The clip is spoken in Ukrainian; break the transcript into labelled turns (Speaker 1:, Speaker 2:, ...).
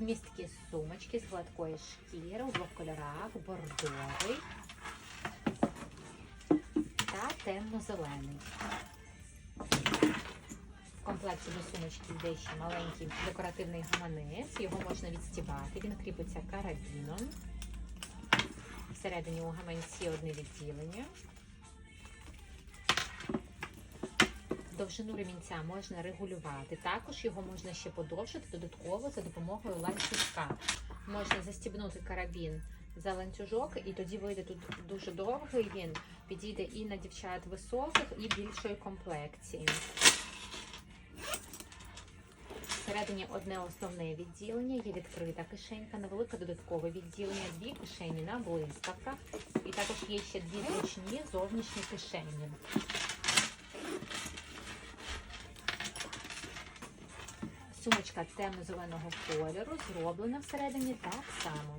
Speaker 1: Вмісткі сумочки з гладкої шкіри у двох кольорах бордовий та темно-зелений. В комплекті до сумочки йде ще маленький декоративний гаманець. Його можна відстібати. Він кріпиться карабіном. Всередині у гаманці одне відділення. Довжину ремінця можна регулювати. Також його можна ще подовжити додатково за допомогою ланцюжка. Можна застібнути карабін за ланцюжок, і тоді вийде тут дуже довгий він. Підійде і на дівчат високих, і більшої комплекції. Всередині одне основне відділення, є відкрита кишенька, невелике додаткове відділення, дві кишені на блискавках, і також є ще дві зручні зовнішні кишені. Сумочка темно-зеленого кольору, зроблена всередині так само.